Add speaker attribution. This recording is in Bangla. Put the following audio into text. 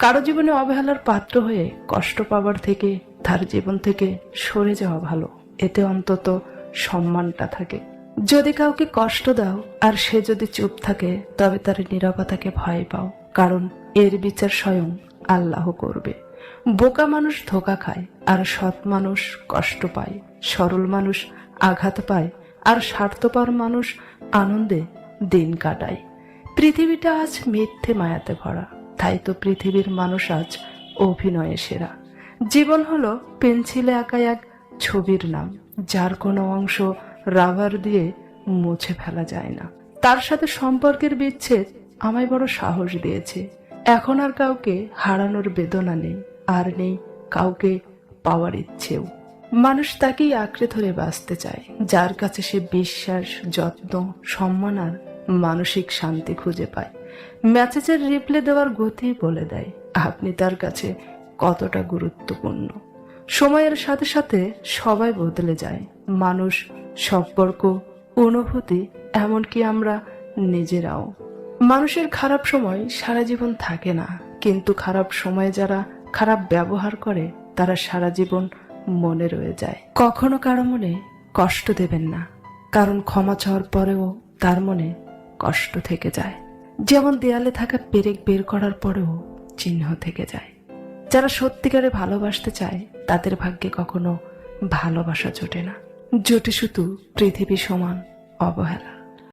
Speaker 1: কারও জীবনে অবহেলার পাত্র হয়ে কষ্ট পাবার থেকে, তার জীবন থেকে সরে যাওয়া ভালো। এতে অন্তত সম্মানটা থাকে। যদি কাউকে কষ্ট দাও আর সে যদি চুপ থাকে, তবে তার নিরবতাকে ভয় পাও। কারণ এর বিচার স্বয়ং আল্লাহ করবে। বোকা মানুষ ধোকা খায় আর সৎ মানুষ কষ্ট পায়। সরল মানুষ আঘাত পায় আর স্বার্থপর মানুষ আনন্দে দিন কাটায়। পৃথিবীটা আজ মিথ্যে মায়াতে ভরা। তাই তো পৃথিবীর মানুষ আজ অভিনয়ে সেরা। জীবন হলো পেন্সিলে আঁকা এক ছবির নাম, যার কোনো অংশ রাবার দিয়ে মুছে ফেলা যায় না। তার সাথে সম্পর্কের বিচ্ছেদ আমায় বড় সাহস দিয়েছে। এখন আর কাউকে হারানোর বেদনা নেই, আর নেই কাউকে পাওয়ার ইচ্ছেও। মানুষ তাকেই আঁকড়ে ধরে বাঁচতে চায়, যার কাছে সে বিশ্বাস, যত্ন, সম্মান আর মানসিক শান্তি খুঁজে পায়। ম্যাসেজের রিপ্লে দেওয়ার গতি বলে দেয়। আপনি তার কাছে কতটা গুরুত্বপূর্ণ। সময়ের সাথে সাথে সবাই বদলে যায়। মানুষ, সম্পর্ক, অনুভূতি, এমনকি আমরা নিজেরাও। মানুষের খারাপ সময় সারা জীবন থাকে না। কিন্তু খারাপ সময়ে যারা খারাপ ব্যবহার করে, তারা সারা জীবন মনে রয়ে যায়। কখনো কারও মনে কষ্ট দেবেন না। কারণ ক্ষমা চাওয়ার পরেও তার মনে কষ্ট থেকে যায়। যেমন দেয়ালে থাকা পেরেক বের করার পরেও চিহ্ন থেকে যায়। যারা সত্যিকারে ভালোবাসতে চায়, তাদের ভাগ্যে কখনো ভালোবাসা জোটে না। জোটে শুধু পৃথিবী সমান অবহেলা।